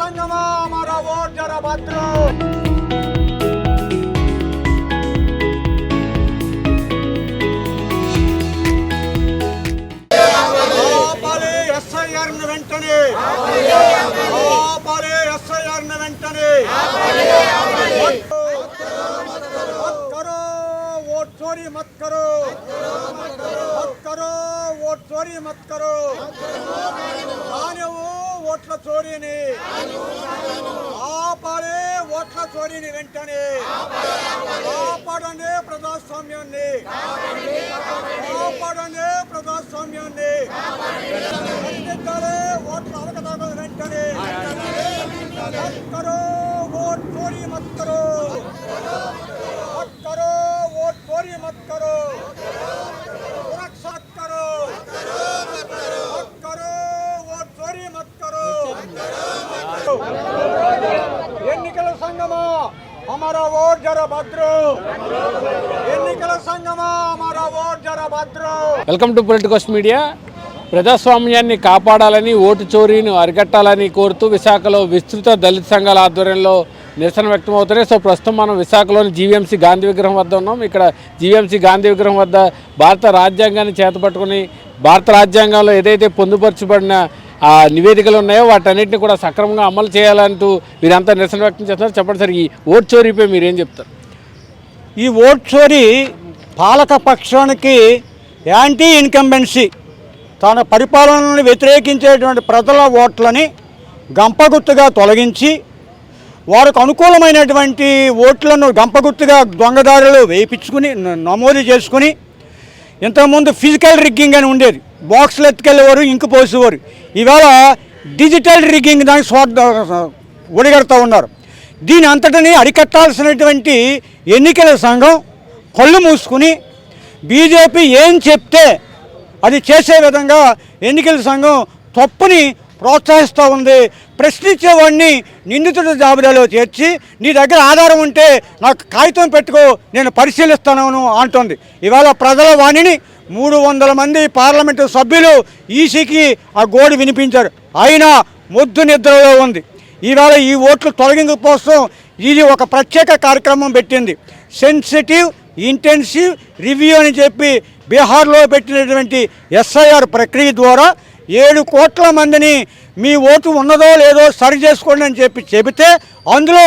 సంగమా మరో ఓట్ జర భద్రం ఎస్ఐఆర్ని వెంటనే. ఆపాలి ఎస్ఐఆర్ని వెంటనే. మత్కరో ఓట్ చోరీ మత్కరో. మత్కరో ఓట్ చోరీ మత్కరో. కానివ్వు ఓట్ల చోరీని. ఆపడే ఓట్ల చోరీని వెంటనే. కాపాడండి ప్రజాస్వామ్యాన్ని. కాపాడండి ప్రజాస్వామ్యాన్ని. సరిదిద్దాలి ఓట్ల అవకతవకలు వెంటనే. మత్ ఓట్ చోరీ మత్ మరో ఓట్ జరభద్రు ఎన్నికల సంఘమా మరో ఓట్ జరభద్రు వెల్కమ్ టు పొలిటికల్స్ మీడియా. ప్రజాస్వామ్యాన్ని కాపాడాలని ఓటు చోరీని అరికట్టాలని కోరుతూ విశాఖలో విస్తృత దళిత సంఘాల ఆధ్వర్యంలో నిరసన వ్యక్తం అవుతున్నాయి సో ప్రస్తుతం మనం విశాఖలోని జీవీఎంసీ గాంధీ విగ్రహం వద్ద ఉన్నాం. ఇక్కడ జీవీఎంసీ గాంధీ విగ్రహం వద్ద భారత రాజ్యాంగాన్ని చేతపట్టుకుని భారత రాజ్యాంగంలో ఏదైతే పొందుపరచబడిన ఆ నివేదికలు ఉన్నాయో వాటన్నిటిని కూడా సక్రమంగా అమలు చేయాలంటూ వీరంతా నిరసన వ్యక్తం చేస్తున్నారు. చెప్పండి సార్ ఈ ఓట్ చోరీపై మీరేం చెప్తారు? ఈ ఓట్ చోరీ పాలక పక్షానికి యాంటీ ఇన్కంబెన్సీ తన పరిపాలనను వ్యతిరేకించేటువంటి ప్రజల ఓట్లని గంపగుత్తుగా తొలగించి వారికి అనుకూలమైనటువంటి ఓట్లను గంపగుర్తుగా దొంగదారులు వేయించుకుని నమోదు చేసుకుని ఇంతకుముందు ఫిజికల్ రిగ్గింగ్ అని ఉండేది. బాక్స్లు ఎత్తుకెళ్ళేవారు ఇంకు పోసేవారు. ఇవాళ డిజిటల్ రిగ్గింగ్ దానికి స్వార్థ ఒడిగడుతూ ఉన్నారు. దీని అంతటిని అరికట్టాల్సినటువంటి ఎన్నికల సంఘం కళ్ళు మూసుకుని బీజేపీ ఏం చెప్తే అది చేసే విధంగా ఎన్నికల సంఘం తప్పుని ప్రోత్సహిస్తూ ఉంది. ప్రశ్నించేవాడిని నిందితుడి జాబితాలో చేర్చి నీ దగ్గర ఆధారం ఉంటే నాకు కాగితం పెట్టుకో నేను పరిశీలిస్తాను అంటుంది. ఇవాళ ప్రజల వాణిని మూడు వందల మంది పార్లమెంటు సభ్యులు ఈసీకి ఆ గోడు వినిపించారు. అయినా మొద్దు నిద్రలో ఉంది. ఇవాళ ఈ ఓట్లు తొలగింపు కోసం ఇది ఒక ప్రత్యేక కార్యక్రమం పెట్టింది. సెన్సిటివ్ ఇంటెన్సివ్ రివ్యూ అని చెప్పి బీహార్లో పెట్టినటువంటి ఎస్ఐఆర్ ప్రక్రియ ద్వారా ఏడు కోట్ల మందిని మీ ఓటు ఉన్నదో లేదో సరి చేసుకోండి అని చెప్పి చెబితే అందులో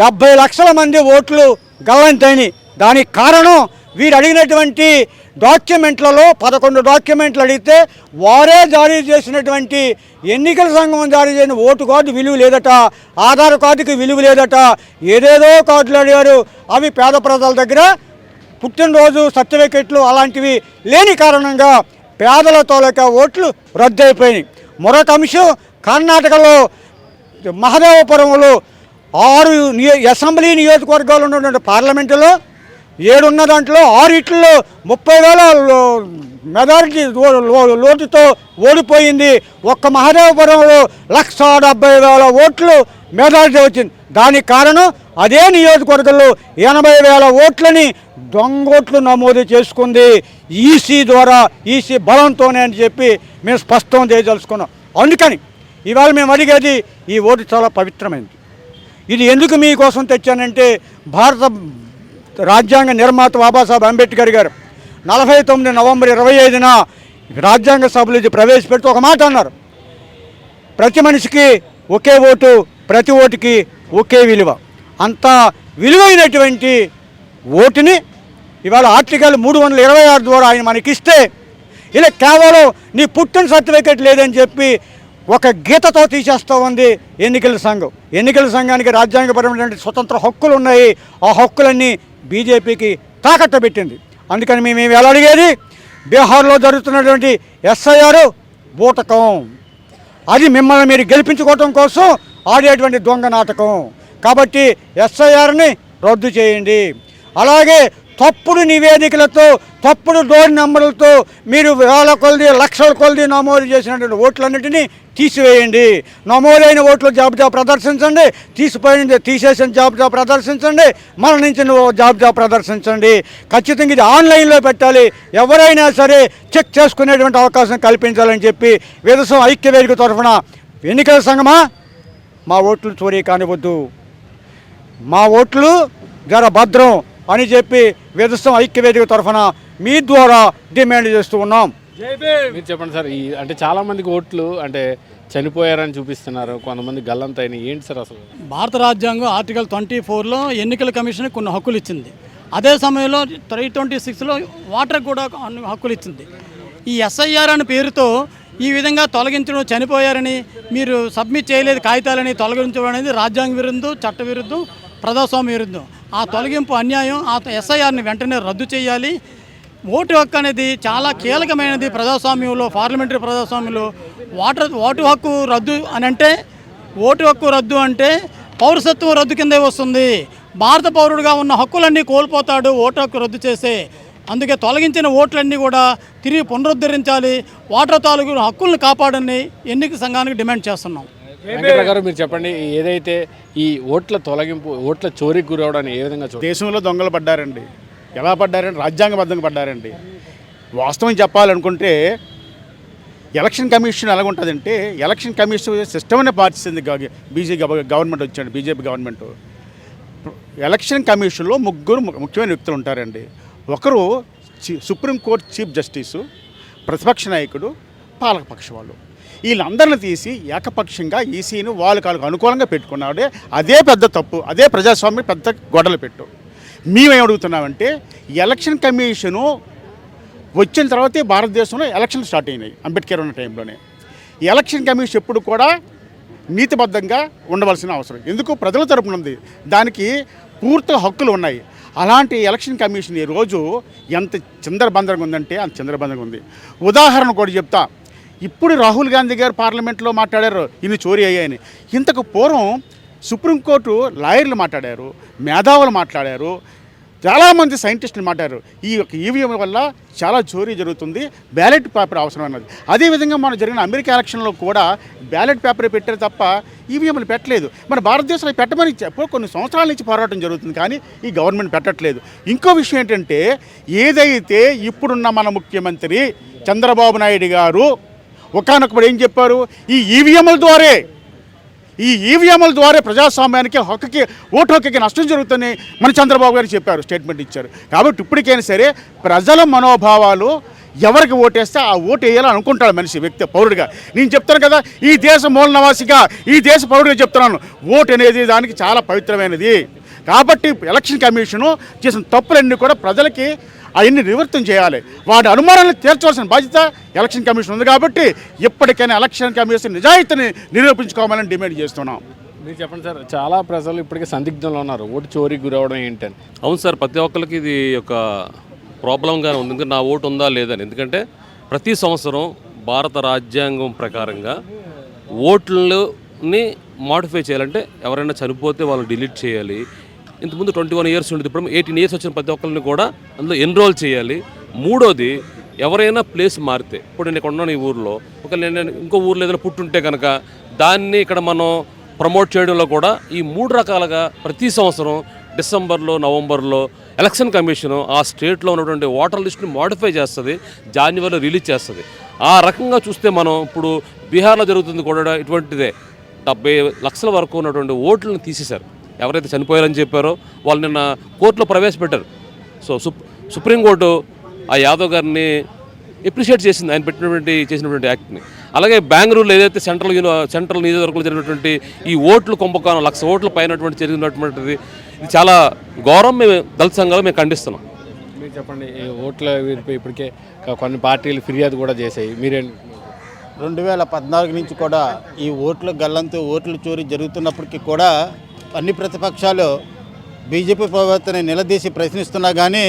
డెబ్బై లక్షల మంది ఓట్లు గల్లంతైనాయి దానికి కారణం వీరు అడిగినటువంటి డాక్యుమెంట్లలో పదకొండు డాక్యుమెంట్లు అడిగితే వారే జారీ చేసినటువంటి ఎన్నికల సంఘం జారీ చేసిన ఓటు కార్డు విలువ లేదట ఆధార్ కార్డుకి విలువ లేదట. ఏదేదో కార్డులు అడిగారు. అవి పేద ప్రజల దగ్గర పుట్టినరోజు సర్టిఫికెట్లు అలాంటివి లేని కారణంగా పేదల తోలక ఓట్లు రద్దయిపోయినాయి. మరొక అంశం కర్ణాటకలో మహదేవపురంలో ఆరు నియో అసెంబ్లీ నియోజకవర్గాలు ఉన్నటువంటి పార్లమెంటులో ఏడున్న దాంట్లో ఆరిట్లో ముప్పై వేల లో- మెజారిటీ లో- లోటుతో ఓడిపోయింది. ఒక్క మహదేవపురంలో లక్ష డెబ్బై వేల ఓట్లు మెజారిటీ వచ్చింది. దానికి కారణం అదే నియోజకవర్గంలో ఎనభై వేల ఓట్లని దొంగోట్లు నమోదు చేసుకుంది ఈసీ ద్వారా ఈసీ బలంతోనే అని చెప్పి మేము స్పష్టం చేయదలుచుకున్నాం. అందుకని ఇవాళ మేము అడిగేది ఈ ఓటు చాలా పవిత్రమైంది. ఇది ఎందుకు మీకోసం తెచ్చానంటే భారత రాజ్యాంగ నిర్మాత బాబాసాహెబ్ అంబేద్కర్ గారు నలభై తొమ్మిది నవంబర్ ఇరవై ఐదున రాజ్యాంగ సభలు ఇది ప్రవేశపెడుతూ ఒక మాట అన్నారు. ప్రతి మనిషికి ఒకే ఓటు ప్రతి ఓటుకి ఒకే విలువ. అంత విలువైనటువంటి ఓటుని ఇవాళ ఆర్టికల్ మూడు వందల ఇరవై ఆరు ద్వారా ఆయన మనకిస్తే ఇలా కేవలం నీ పుట్టిన సర్టిఫికెట్ లేదని చెప్పి ఒక గీతతో తీసేస్తూ ఉంది ఎన్నికల సంఘం. ఎన్నికల సంఘానికి రాజ్యాంగపరమైనటువంటి స్వతంత్ర హక్కులు ఉన్నాయి. ఆ హక్కులన్నీ బీజేపీకి తాకట్టు పెట్టింది. అందుకని మేము ఏమి ఎలా అడిగేది? బీహార్లో జరుగుతున్నటువంటి ఎస్ఐఆర్ బూటకం. అది మిమ్మల్ని మీరు గెలిపించుకోవటం కోసం ఆడేటువంటి దొంగ నాటకం. కాబట్టి ఎస్ఐఆర్ని రద్దు చేయండి. అలాగే తప్పుడు నివేదికలతో తప్పుడు డోర్ నెంబర్లతో మీరు వేల కొలది లక్షల కొలది నమోదు చేసినటువంటి ఓట్లన్నింటినీ తీసివేయండి. నమోదైన ఓట్లు జాబితా ప్రదర్శించండి తీసిపోయిన తీసేసిన జాబితా ప్రదర్శించండి మరణించిన ఓ జాబితా ప్రదర్శించండి. ఖచ్చితంగా ఇది ఆన్లైన్లో పెట్టాలి. ఎవరైనా సరే చెక్ చేసుకునేటువంటి అవకాశం కల్పించాలని చెప్పి విదసం ఐక్యవేదిక తరఫున ఎన్నికల సంఘమా మా ఓట్లు చోరీ కానివద్దు. మా ఓట్లు జర భద్రం. అని చెప్పి వేదస్థం ఐక్యవేదిక తరఫున మీ ద్వారా డిమాండ్ చేస్తూ ఉన్నాం. మీరు చెప్పండి సార్ ఈ అంటే చాలా మందికి ఓట్లు అంటే చనిపోయారని చూపిస్తున్నారు కొంతమంది గల్లంతైన ఏంటి సార్ అసలు? భారత రాజ్యాంగం ఆర్టికల్ ట్వంటీ ఫోర్లో ఎన్నికల కమిషన్ కొన్ని హక్కులు ఇచ్చింది. అదే సమయంలో త్రీ ట్వంటీ సిక్స్లో వాటర్ కూడా కొన్ని హక్కులు ఇచ్చింది. ఈ ఎస్ఐఆర్ అనే పేరుతో ఈ విధంగా తొలగించడం చనిపోయారని మీరు సబ్మిట్ చేయలేదు కాగితాలని తొలగించడం అనేది రాజ్యాంగ విరుద్ధం చట్ట విరుద్ధం ప్రజాస్వామ్య విరుద్ధం. ఆ తొలగింపు అన్యాయం ఆ ఎస్ఐఆర్ని వెంటనే రద్దు చేయాలి. ఓటు హక్కు అనేది చాలా కీలకమైనది ప్రజాస్వామ్యంలో పార్లమెంటరీ ప్రజాస్వామ్యంలో. వాటర్ ఓటు హక్కు రద్దు అని అంటే ఓటు హక్కు రద్దు అంటే పౌరసత్వం రద్దు కిందే వస్తుంది. భారత పౌరుడిగా ఉన్న హక్కులన్నీ కోల్పోతాడు ఓటు హక్కు రద్దు చేసే. అందుకే తొలగించిన ఓట్లన్నీ కూడా తిరిగి పునరుద్ధరించాలి. ఓటర్ తాలూకు హక్కులను కాపాడని ఎన్నిక సంఘానికి డిమాండ్ చేస్తున్నాం. ప్రకారం గారు మీరు చెప్పండి ఏదైతే ఈ ఓట్ల తొలగింపు ఓట్ల చోరీకి గురవడాన్ని ఏ విధంగా దేశంలో దొంగలు పడ్డారండి. ఎలా పడ్డారండి? రాజ్యాంగబద్ధంగా పడ్డారండి. వాస్తవం చెప్పాలనుకుంటే ఎలక్షన్ కమిషన్ ఎలా ఉంటుందంటే ఎలక్షన్ కమిషన్ సిస్టమ్నే పాటిస్తుంది బీజేపీ గవర్నమెంట్ వచ్చాడు బీజేపీ గవర్నమెంట్. ఎలక్షన్ కమిషన్లో ముగ్గురు ముఖ్యమైన వ్యక్తులు ఉంటారండి. ఒకరు సుప్రీంకోర్టు చీఫ్ జస్టిసు ప్రతిపక్ష నాయకుడు పాలకపక్ష వాళ్ళు. వీళ్ళందరిని తీసి ఏకపక్షంగా ఈసీని వాళ్ళకి వాళ్ళకి అనుకూలంగా పెట్టుకున్నాడే. అదే పెద్ద తప్పు అదే ప్రజాస్వామ్యం పెద్ద గొడవలు పెట్టు. మేమేం అడుగుతున్నామంటే ఎలక్షన్ కమిషను వచ్చిన తర్వాతే భారతదేశంలో ఎలక్షన్ స్టార్ట్ అయినాయి అంబేద్కర్ ఉన్న టైంలోనే. ఎలక్షన్ కమిషన్ ఎప్పుడు కూడా నీతిబద్ధంగా ఉండవలసిన అవసరం. ఎందుకు? ప్రజల తరపున ఉంది. దానికి పూర్తి హక్కులు ఉన్నాయి. అలాంటి ఎలక్షన్ కమిషన్ ఈ రోజు ఎంత చిందరబందరగా ఉందంటే అంత చిందరబందరగా ఉంది. ఉదాహరణ కూడా చెప్తా. ఇప్పుడు రాహుల్ గాంధీ గారు పార్లమెంట్లో మాట్లాడారు ఇన్ని చోరీ అయ్యాయని. ఇంతకు పూర్వం సుప్రీంకోర్టు లాయర్లు మాట్లాడారు మేధావులు మాట్లాడారు చాలామంది సైంటిస్టులు మాట్లాడారు. ఈ యొక్క ఈవీఎం వల్ల చాలా చోరీ జరుగుతుంది బ్యాలెట్ పేపర్ అవసరం అన్నది. అదేవిధంగా మనం జరిగిన అమెరికా ఎలక్షన్లో కూడా బ్యాలెట్ పేపర్ పెట్టారు తప్ప ఈవీఎంలు పెట్టలేదు. మన భారతదేశంలో పెట్టమని చెప్పు కొన్ని సంవత్సరాల నుంచి పోరాటం జరుగుతుంది కానీ ఈ గవర్నమెంట్ పెట్టట్లేదు. ఇంకో విషయం ఏంటంటే ఏదైతే ఇప్పుడున్న మన ముఖ్యమంత్రి చంద్రబాబు నాయుడు గారు ఒకనొకప్పుడు ఏం చెప్పారు? ఈ ఈవీఎంల ద్వారే ఈ ఈవీఎంల ద్వారా ప్రజాస్వామ్యానికి హక్కుకి ఓటు హక్కుకి నష్టం జరుగుతుందని మన చంద్రబాబు గారు చెప్పారు స్టేట్మెంట్ ఇచ్చారు. కాబట్టి ఇప్పటికైనా సరే ప్రజల మనోభావాలు ఎవరికి ఓటేస్తే ఆ ఓటు వేయాలని అనుకుంటాడు మనిషి వ్యక్తి పౌరుడిగా. నేను చెప్తాను కదా ఈ దేశ మూల నివాసిగా ఈ దేశ పౌరుడిగా చెప్తున్నాను ఓటు అనేది దానికి చాలా పవిత్రమైనది. కాబట్టి ఎలక్షన్ కమిషను చేసిన తప్పులన్నీ కూడా ప్రజలకి అవన్నీ నివృత్తం చేయాలి. వాటి అనుమానాలను తీర్చవలసిన బాధ్యత ఎలక్షన్ కమిషన్ ఉంది కాబట్టి ఇప్పటికైనా ఎలక్షన్ కమిషన్ నిజాయితీని నిరూపించుకోవాలని డిమాండ్ చేస్తున్నాం. మీరు చెప్పండి సార్ చాలా ప్రజలు ఇప్పటికే సందిగ్ధంలో ఉన్నారు. ఓటు చోరీకి గురవడం ఏంటని. అవును సార్ ప్రతి ఒక్కరికి ఇది ఒక ప్రాబ్లంగానే ఉంది. ఎందుకంటే నా ఓటు ఉందా లేదని ఎందుకంటే ప్రతి సంవత్సరం భారత రాజ్యాంగం ప్రకారంగా ఓట్లని మాడిఫై చేయాలంటే ఎవరైనా చనిపోతే వాళ్ళు డిలీట్ చేయాలి. ఇంతకుముందు ట్వంటీ వన్ ఇయర్స్ ఉండేది. ఇప్పుడు ఎయిటీన్ ఇయర్స్ వచ్చిన ప్రతి ఒక్కరిని కూడా అందులో ఎన్రోల్ చేయాలి. మూడోది ఎవరైనా ప్లేస్ మారితే ఇప్పుడు నేను ఇక్కడ ఉన్నాను ఈ ఊర్లో ఒక నేను ఇంకో ఊర్లో ఏదైనా పుట్టుంటే కనుక దాన్ని ఇక్కడ మనం ప్రమోట్ చేయడంలో కూడా ఈ మూడు రకాలుగా ప్రతి సంవత్సరం డిసెంబర్లో నవంబర్లో ఎలక్షన్ కమిషన్ ఆ స్టేట్లో ఉన్నటువంటి ఓటర్ లిస్ట్ని మాడిఫై చేస్తుంది జాన్యువరిలో రిలీజ్ చేస్తుంది. ఆ రకంగా చూస్తే మనం ఇప్పుడు బీహార్లో జరుగుతుంది కూడా ఇటువంటిదే. డెబ్బై లక్షల వరకు ఉన్నటువంటి ఓట్లను తీసేశారు. ఎవరైతే చనిపోయారని చెప్పారో వాళ్ళు నిన్న కోర్టులో ప్రవేశపెట్టారు. సో సుప్ సుప్రీంకోర్టు ఆ యాదవ్ గారిని ఎప్రిషియేట్ చేసింది ఆయన పెట్టినటువంటి చేసినటువంటి యాక్ట్ని. అలాగే బెంగళూరులో ఏదైతే సెంట్రల్ సెంట్రల్ నియోజకవర్గంలో జరిగినటువంటి ఈ ఓట్లు కుంభకోణం లక్ష ఓట్ల పైనటువంటి జరిగినటువంటిది ఇది చాలా గౌరవం మేము దళిత సంఘాలు మేము ఖండిస్తున్నాం. మీరు చెప్పండి ఈ ఓట్ల వీరిపై ఇప్పటికే కొన్ని పార్టీలు ఫిర్యాదు కూడా చేశాయి. మీరేం రెండు వేల పద్నాలుగు నుంచి కూడా ఈ ఓట్ల గల్లంతు ఓట్ల చోరీ జరుగుతున్నప్పటికీ కూడా అన్ని ప్రతిపక్షాలు బీజేపీ ప్రభుత్వాన్ని నిలదీసి ప్రశ్నిస్తున్నా కానీ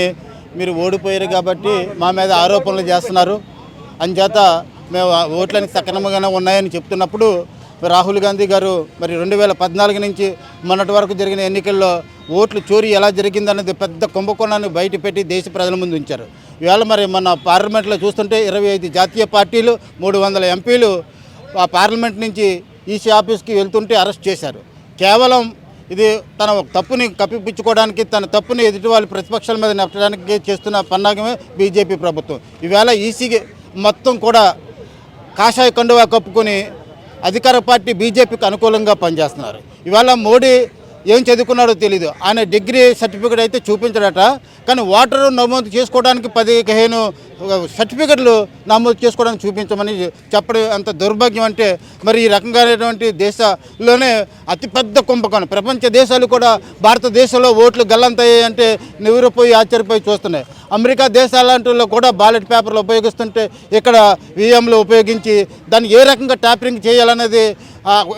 మీరు ఓడిపోయారు కాబట్టి మా మీద ఆరోపణలు చేస్తున్నారు. అంచేత మేము ఓట్లని సక్రమంగానే ఉన్నాయని చెప్తున్నప్పుడు రాహుల్ గాంధీ గారు మరి రెండు వేల పద్నాలుగు నుంచి మొన్నటి వరకు జరిగిన ఎన్నికల్లో ఓట్లు చోరీ ఎలా జరిగిందన్నది పెద్ద కుంభకోణాన్ని బయటపెట్టి దేశ ప్రజల ముందు ఉంచారు. ఇవాళ మరి మన పార్లమెంట్లో చూస్తుంటే ఇరవై ఐదు జాతీయ పార్టీలు మూడు వందల ఎంపీలు ఆ పార్లమెంట్ నుంచి ఈసీ ఆఫీస్కి వెళ్తుంటే అరెస్ట్ చేశారు. కేవలం ఇది తన తప్పుని కప్పిపుచ్చుకోవడానికి తన తప్పుని ఎదుటి వాళ్ళ ప్రతిపక్షాల మీద నెట్టడానికి చేస్తున్న పన్నాగమే బీజేపీ ప్రభుత్వం. ఈవేళ ఈసీ మొత్తం కూడా కాషాయ కండువా కప్పుకొని అధికార పార్టీ బీజేపీకి అనుకూలంగా పనిచేస్తున్నారు. ఇవాళ మోడీ ఏం చదువుకున్నాడో తెలీదు. ఆయన డిగ్రీ సర్టిఫికేట్ అయితే చూపించడట. కానీ ఓటర్ నమోదు చేసుకోవడానికి పదిహేను సర్టిఫికెట్లు నమోదు చేసుకోవడానికి చూపించమని చెప్పడం అంత దౌర్భాగ్యం అంటే మరి ఈ రకంగానేటువంటి దేశాల్లోనే అతిపెద్ద కుంభకోణం. ప్రపంచ దేశాలు కూడా భారతదేశంలో ఓట్లు గల్లంతయ్యాయి అంటే ఆశ్చర్యపోయి చూస్తున్నాయి. అమెరికా దేశాలంటిలో కూడా బ్యాలెట్ పేపర్లు ఉపయోగిస్తుంటే ఇక్కడ విఎంలు ఉపయోగించి దాన్ని ఏ రకంగా ట్యాపరింగ్ చేయాలనేది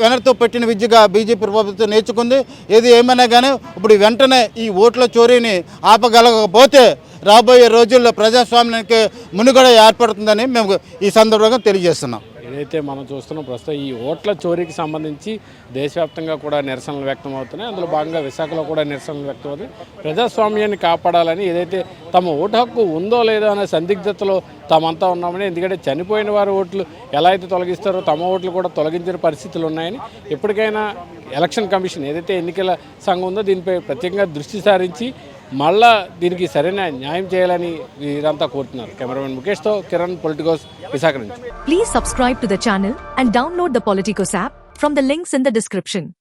వెనర్తో పెట్టిన విద్యగా బీజేపీ ప్రభుత్వం నేర్చుకుంది. ఏది ఏమైనా కానీ ఇప్పుడు వెంటనే ఈ ఓట్ల చోరీని ఆపగలగకపోతే రాబోయే రోజుల్లో ప్రజాస్వామ్యానికి మునుగడ ఏర్పడుతుందని మేము ఈ సందర్భంగా తెలియజేస్తున్నాం. ఏదైతే మనం చూస్తున్నాం ప్రస్తుతం ఈ ఓట్ల చోరీకి సంబంధించి దేశవ్యాప్తంగా కూడా నిరసనలు వ్యక్తం అవుతున్నాయి అందులో భాగంగా విశాఖలో కూడా నిరసనలు వ్యక్తం అవుతాయి ప్రజాస్వామ్యాన్ని కాపాడాలని ఏదైతే తమ ఓటు హక్కు ఉందో లేదో అనే సందిగ్ధతలో తామంతా ఉన్నామని ఎందుకంటే చనిపోయిన వారి ఓట్లు ఎలా అయితే తొలగిస్తారో తమ ఓట్లు కూడా తొలగించిన పరిస్థితులు ఉన్నాయని ఎప్పటికైనా ఎలక్షన్ కమిషన్ ఏదైతే ఎన్నికల సంఘం ఉందో దీనిపై ప్రత్యేకంగా దృష్టి సారించి మళ్ళా దీనికి సరైన న్యాయం చేయాలని వీరంతా కోరుతున్నారు. కెమెరామెన్ ముఖేష్తో కిరణ్ పొలిటికోస్ విశాఖ నుంచి. Please subscribe to the and download the Politicos app from the links in the description